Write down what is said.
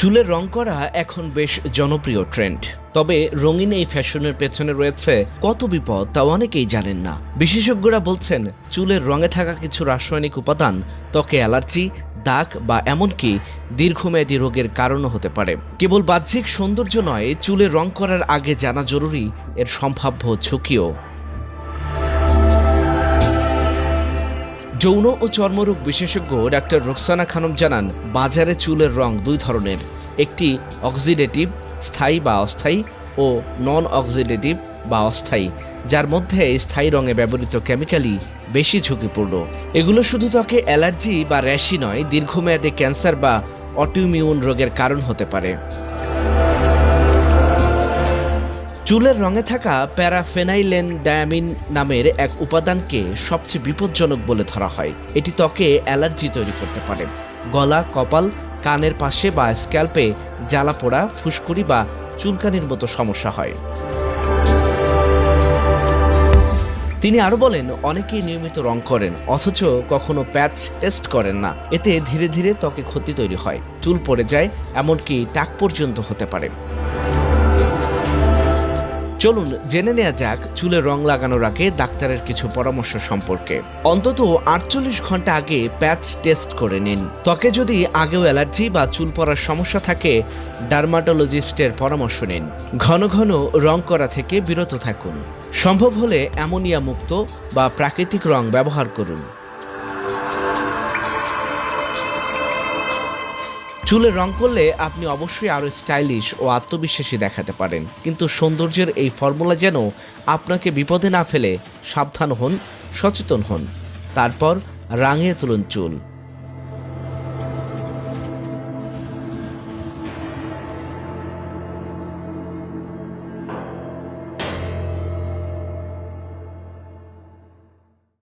চুলের রং করা এখন বেশ জনপ্রিয় ট্রেন্ড। তবে রঙিন এই ফ্যাশনের পেছনে রয়েছে কত বিপদ তা অনেকেই জানেন না। বিশেষজ্ঞরা বলছেন, চুলের রঙে থাকা কিছু রাসায়নিক উপাদান, ত্বকে অ্যালার্জি, দাগ বা এমনকি দীর্ঘমেয়াদী রোগের কারণও হতে পারে। কেবল বাহ্যিক সৌন্দর্য নয়, চুলের রং করার আগে জানা জরুরি, এর সম্ভাব্য ঝুঁকিও। যৌন ও চর্মরোগ বিশেষজ্ঞ ডাক্তার রোকসানা খানম জানান, বাজারে চুলের রং দুই ধরনের। একটি অক্সিডেটিভ, স্থায়ী বা অস্থায়ী, ও নন অক্সিডেটিভ বা অস্থায়ী, যার মধ্যে স্থায়ী রঙে ব্যবহৃত কেমিক্যালই বেশি ঝুঁকিপূর্ণ। এগুলো শুধু ত্বকে অ্যালার্জি বা র্যাশি নয়, দীর্ঘমেয়াদে ক্যান্সার বা অটিউমিউন রোগের কারণ হতে পারে। চুলের রঙে থাকা প্যারাফেনাইলেন ডায়ামিন নামের এক উপাদানকে সবচেয়ে বিপজ্জনক বলে ধরা হয়। এটি ত্বকে অ্যালার্জি তৈরি করতে পারে। গলা, কপাল, কানের পাশে বা স্ক্যাল্পে জ্বালা পোড়া, ফুসকুড়ি বা চুলকানির মতো সমস্যা হয়। তিনি আরও বলেন, অনেকেই নিয়মিত রং করেন, অথচ কখনো প্যাচ টেস্ট করেন না। এতে ধীরে ধীরে ত্বকে ক্ষতি তৈরি হয়, চুল পড়ে যায়, এমনকি টাক পর্যন্ত হতে পারে। চলুন জেনে নেওয়া যাক চুলে রং লাগানোর আগে ডাক্তারের কিছু পরামর্শ সম্পর্কে। অন্তত আটচল্লিশ ঘণ্টা আগে প্যাচ টেস্ট করে নিন। ত্বকে যদি আগেও অ্যালার্জি বা চুল পড়ার সমস্যা থাকে, ডার্মাটোলজিস্টের পরামর্শ নিন। ঘন ঘন রং করা থেকে বিরত থাকুন। সম্ভব হলে অ্যামোনিয়া মুক্ত বা প্রাকৃতিক রং ব্যবহার করুন। চুলে রং করলে আপনি অবশ্যই আরও স্টাইলিশ ও আত্মবিশ্বাসী দেখাতে পারেন। কিন্তু সৌন্দর্যের এই ফর্মুলা যেন আপনাকে বিপদে না ফেলে, সাবধান হন, সচেতন হন। তারপর রাঙিয়ে তুলুন চুল।